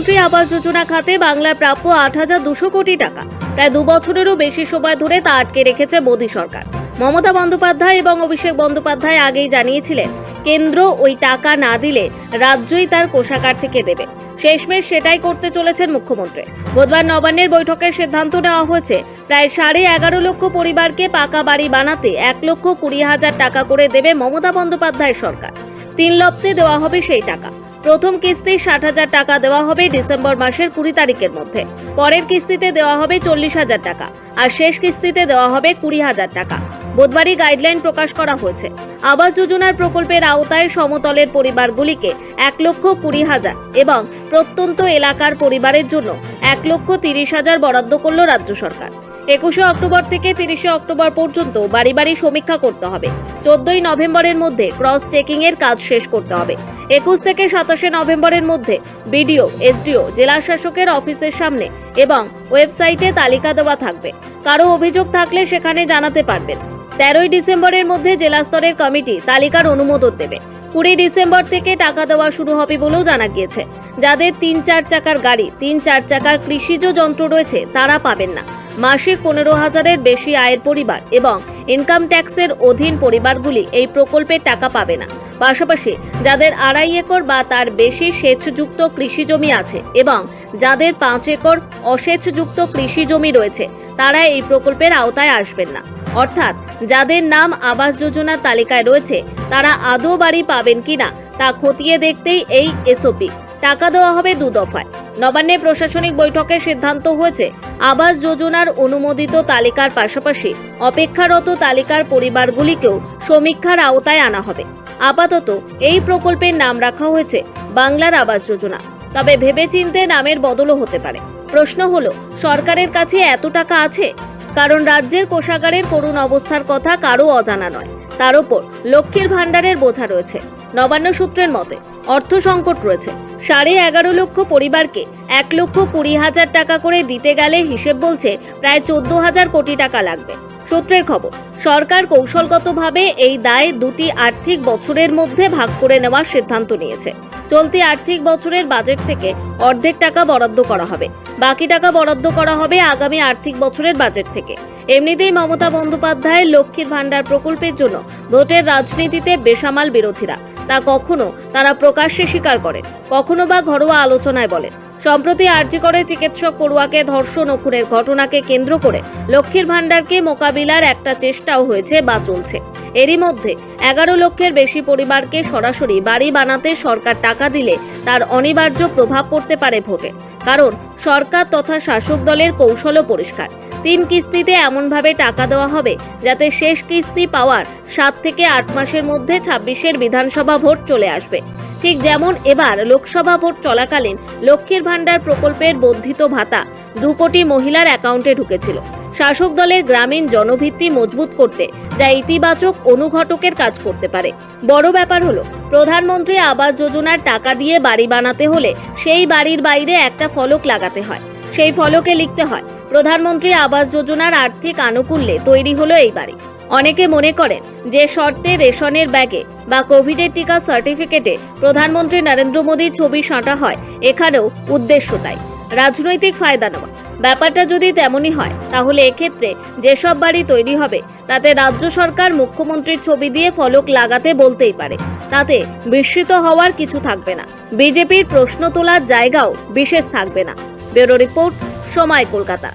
প্রধানমন্ত্রী আবাস যোজনা খাতে বাংলার প্রাপ্য আট হাজার দুশো কোটি টাকা। প্রায় দু বছরেরও বেশি সময় ধরে তা আটকে রেখেছে মোদী সরকার। মমতা বন্দ্যোপাধ্যায় এবং অভিষেক বন্দ্যোপাধ্যায় আগেই জানিয়েছিলেন, কেন্দ্র ওই টাকা না দিলে রাজ্যই তার কোষাগার থেকে দেবে। শেষমেশ সেটাই করতে চলেছেন মুখ্যমন্ত্রী। বুধবার নবান্নের বৈঠকের সিদ্ধান্ত নেওয়া হয়েছে, প্রায় সাড়ে এগারো লক্ষ পরিবারকে পাকা বাড়ি বানাতে এক লক্ষ কুড়ি হাজার টাকা করে দেবে মমতা বন্দ্যোপাধ্যায় সরকার। তিন লপ্তে দেওয়া হবে সেই টাকা। প্রথম কিস্তি ষাট হাজার টাকা দেওয়া হবে ডিসেম্বর মাসের কুড়ি তারিখের মধ্যে। পরের কিস্তিতে দেওয়া হবে চল্লিশ হাজার টাকা। আর শেষ কিস্তিতে দেওয়া হবে কুড়ি হাজার টাকা। বুধবারই গাইডলাইন প্রকাশ করা হয়েছে। আবাস যোজনার প্রকল্পের আওতায় সমতলের পরিবারগুলিকে এক লক্ষ কুড়ি হাজার এবং প্রত্যন্ত এলাকার পরিবারের জন্য এক লক্ষ তিরিশ হাজার বরাদ্দ করল রাজ্য সরকার। একুশে অক্টোবর থেকে তিরিশে অক্টোবর পর্যন্ত বাড়ি বাড়ি সমীক্ষা করতে হবে। চোদ্দই নভেম্বরের মধ্যে ক্রস চেকিং এর কাজ শেষ করতে হবে। একুশ থেকে সাতাশে নভেম্বরের মধ্যে বিডিও, এসডিও জেলা শাসকের অফিসের সামনে এবং ওয়েবসাইটে তালিকা দেওয়া থাকবে। কারও অভিযোগ থাকলে সেখানে জানাতে পারবেন। তেরোই ডিসেম্বরের মধ্যে জেলা স্তরের কমিটি তালিকার অনুমোদন দেবে। কুড়ি ডিসেম্বর থেকে টাকা দেওয়া শুরু হবে বলেও জানা গিয়েছে। যাদের তিন চার চাকার গাড়ি, তিন চার চাকার কৃষিজ যন্ত্র রয়েছে, তারা পাবেন না। মাসিক পনেরো হাজারের বেশি আয়ের পরিবার এবং ইনকাম ট্যাক্সের অধীন পরিবারগুলি এই প্রকল্পের টাকা পাবে না। পাশাপাশি যাদের আড়াই একর বা তার বেশি সেচযুক্ত কৃষি জমি আছে এবং যাদের পাঁচ একর অসেচযুক্ত কৃষি জমি রয়েছে, তারা এই প্রকল্পের আওতায় আসবেন না। অর্থাৎ যাদের নাম আবাস যোজনার তালিকায় রয়েছে, তারা আদৌ বাড়ি পাবেন কিনা তা খতিয়ে দেখতেই এই এসওপি টাকা দেওয়া হবে দু দফায় নবান্নে প্রশাসনিক বৈঠকে সিদ্ধান্ত হয়েছে, আবাস যোজনার অনুমোদিত তালিকার পাশাপাশি অপেক্ষারত তালিকার পরিবারগুলিকেও সমীক্ষার আওতায় আনা হবে। আপাতত এই প্রকল্পের নাম রাখা হয়েছে বাংলার আবাস যোজনা। তবে ভেবেচিন্তে নামের বদলও হতে পারে। প্রশ্ন হলো, সরকারের কাছে এত টাকা আছে? কারণ রাজ্যের কোষাগারের করুণ অবস্থার কথা কারও অজানা নয়। তার উপর লক্ষ্মীর ভাণ্ডারের বোঝা রয়েছে। নবান্ন সূত্রের মতে, অর্থ সংকট রয়েছে। সাড়ে এগারো লক্ষ পরিবারকে এক লক্ষ কুড়ি হাজার টাকা করে দিতে গেলে হিসেব বলছে প্রায় চোদ্দ হাজার কোটি টাকা লাগবে। সূত্রের খবর, সরকার কৌশলগতভাবে এই দায় দুটি আর্থিক বছরের মধ্যে ভাগ করে নেওয়ার সিদ্ধান্ত নিয়েছে। চলতি আর্থিক বছরের বাজেট থেকে অর্ধেক টাকা বরাদ্দ করা হবে। বাকি টাকা বরাদ্দ করা হবে আগামী আর্থিক বছরের বাজেট থেকে। এমনিতেই মমতা বন্দ্যোপাধ্যায়ের লক্ষ্মীর ভাণ্ডার প্রকল্পের জন্য ভোটের রাজনীতিতে বেসামাল বিরোধীরা। তা কখনো তারা প্রকাশ্যে স্বীকার করে কখনো বা ঘরোয়া আলোচনায় বলেন। সম্প্রতি আর্জি করে চিকিৎসক পড়ুয়াকে ধর্ষণ ও খুনের ঘটনাকে কেন্দ্র করে লক্ষ্মীর ভাণ্ডারকে মোকাবিলার একটা চেষ্টাও হয়েছে বা চলছে। এরই মধ্যে এগারো লক্ষের বেশি পরিবারকে সরাসরি বাড়ি বানাতে সরকার টাকা দিলে তার অনিবার্য প্রভাব পড়তে পারে ভোটে। কারণ সরকার তথা শাসক দলের কৌশলও পরিষ্কার। তিন কিস্তিতে এমনভাবে টাকা দেওয়া হবে যাতে শেষ কিস্তি পাওয়ার সাত থেকে আট মাসের মধ্যে ছাব্বিশের বিধানসভা ভোট চলে আসবে। ঠিক যেমন এবার লোকসভা ভোট চলাকালীন লক্ষ্মীর ভাণ্ডার প্রকল্পের বর্ধিত ভাতা দু কোটি মহিলার অ্যাকাউন্টে ঢুকেছিল। শাসক দলের গ্রামীণ জনভিত্তি মজবুত করতে যা ইতিবাচক অনুঘটকের কাজ করতে পারে। বড় ব্যাপার হলো, প্রধানমন্ত্রী আবাস যোজনার টাকা দিয়ে বাড়ি বানাতে হলে সেই বাড়ির বাইরে একটা ফলক লাগাতে হয়। সেই ফলকে লিখতে হয়, প্রধানমন্ত্রী আবাস যোজনার আর্থিক আনুকূল্যে তৈরি হলো এই বাড়ি। অনেকে মনে করেন যে শর্তে রেশনের ব্যাগে বা কোভিডের টিকা সার্টিফিকেটে প্রধানমন্ত্রী নরেন্দ্র মোদীর ছবি সাঁটা হয়, এখানেও উদ্দেশ্য তাই। রাজনৈতিক ফায়দা নেওয়া। ব্যাপারটা যদি তেমনই হয়, তাহলে এক্ষেত্রে যেসব বাড়ি তৈরি হবে, তাতে রাজ্য সরকার মুখ্যমন্ত্রীর ছবি দিয়ে ফলক লাগাতে বলতেই পারে। তাতে বিস্মিত হওয়ার কিছু থাকবে না। বিজেপির প্রশ্ন তোলার জায়গাও বিশেষ থাকবে না। ব্যুরো রিপোর্ট, সময় কলকাতা।